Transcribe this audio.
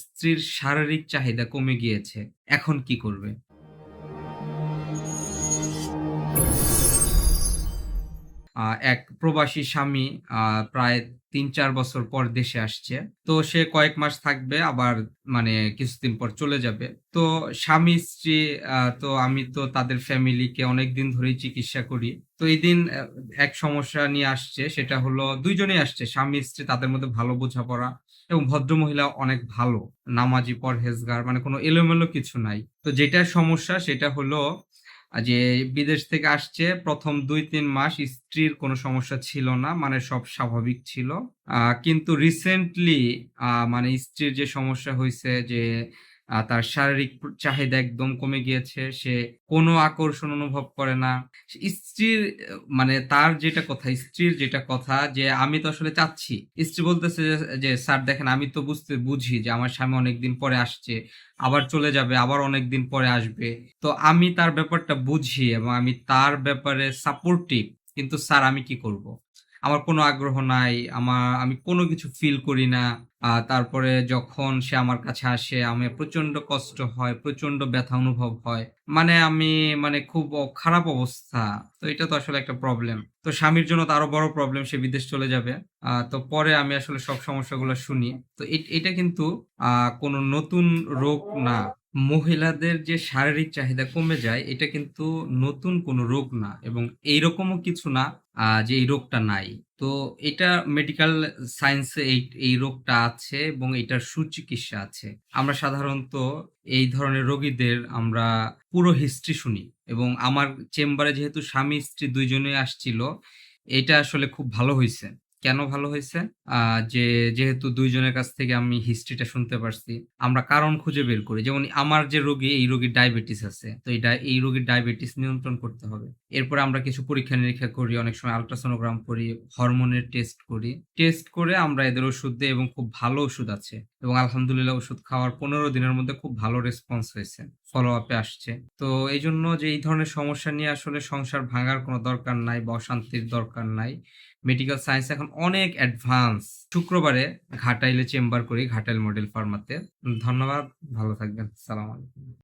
স্ত্রীর শারীরিক চাহিদা কমে গিয়েছে। এখন কি করবে? এক প্রবাসী স্বামী প্রায় তিন চার বছর পর দেশে আসছে। তো সে কয়েক মাস থাকবে, আবার মানে কিছুদিন পর চলে যাবে। তো স্বামী, স্ত্রী তো আমি তো তাদের ফ্যামিলিকে অনেক দিন ধরেই চিকিৎসা করি। তো এই দিন এক সমস্যা নিয়ে আসছে, সেটা হলো দুইজনেই আসছে। স্বামী, স্ত্রী, তাদের মধ্যে ভালো বোঝাপড়া এবং ভদ্র মহিলা অনেক ভালো। নামাজি, পরহেজগার মানে কোনো এলোমেলো কিছু নাই। তো যেটা সমস্যা, সেটা হলো যে বিদেশ থেকে আসছে, প্রথম দুই তিন মাস স্ত্রীর কোনো সমস্যা ছিল না মানে সব স্বাভাবিক ছিল। কিন্তু রিসেন্টলি মানে স্ত্রীর যে সমস্যা হয়েছে যে তার শারীরিক চাহিদা একদম কমে গিয়েছে, সে কোনো আকর্ষণ অনুভব করে না। স্ত্রীর মানে তার যেটা কথা, স্ত্রীর যেটা কথা যে, আমি তো আসলে চাচ্ছি। স্ত্রী বলতেছে যে- স্যার দেখেন, আমি তো বুঝতে, বুঝি যে, আমার স্বামী অনেকদিন পরে আসছে, আবার চলে যাবে, আবার অনেকদিন পরে আসবে। তো আমি তার ব্যাপারটা বুঝি এবং আমি তার ব্যাপারে সাপোর্টিভ কিন্তু স্যার আমি কি করব? আমার কোনো আগ্রহ নাই, আমার, আমি কোনো কিছু ফিল করি না। তারপরে যখন সে আমার কাছে আসে, আমি প্রচণ্ড কষ্ট হয় প্রচণ্ড ব্যথা অনুভব হয়। মানে আমি মানে খুব খারাপ অবস্থা। তো এটা তো আসলে একটা প্রবলেম তো স্বামীর জন্য তো আরও বড় প্রবলেম সে বিদেশ চলে যাবে। তো পরে আমি আসলে সব সমস্যাগুলো শুনি। তো এটা কিন্তু কোনো নতুন রোগ না। মহিলাদের যে শারীরিক চাহিদা কমে যায়, এটা কিন্তু নতুন কোনো রোগ না এবং এইরকমও কিছু না যে এই রোগটা নাই। তো এটা মেডিকেল সায়েন্সে এই এই রোগটা আছে এবং এটার সুচিকিৎসা আছে। আমরা সাধারণত এই ধরনের রোগীদের আমরা পুরো হিস্ট্রি শুনি এবং আমার চেম্বারে যেহেতু স্বামী স্ত্রী দুইজনেই আসছিল, এটা আসলে খুব ভালো হয়েছে কেন ভালো হয়েছে? যে, যেহেতু দুইজনের কাছ থেকে আমি হিস্ট্রিটা শুনতে পারছি, আমরা কারণ খুঁজে বের করি। যেমন আমার যে রোগী, এই রোগীর ডায়াবেটিস আছে। তো এটা, এই রোগীর ডায়াবেটিস নিয়ন্ত্রণ করতে হবে। এরপরে আমরা কিছু পরীক্ষা নিরীক্ষা করি, অনেক সময় আলট্রাসোনোগ্রাম করি হরমোনের টেস্ট করি। টেস্ট করে আমরা এদের ওষুধ দিই এবং খুব ভালো ওষুধ আছে। এবং আলহামদুলিল্লাহ ওষুধ খাওয়ার পনেরো দিনের মধ্যে খুব ভালো রেসপন্স হয়েছে। ফলো আপে আসছে। তো এই জন্য যে এই ধরনের সমস্যা নিয়ে আসলে সংসার ভাঙার কোনো দরকার নাই বা অশান্তির দরকার নাই। মেডিকেল সায়েন্স এখন অনেক অ্যাডভান্স শুক্রবারে ঘাটাইলে চেম্বার করি, ঘাটাইল মডেল ফার্মাতে ধন্যবাদ, ভালো থাকবেন। সালাম আলাইকুম।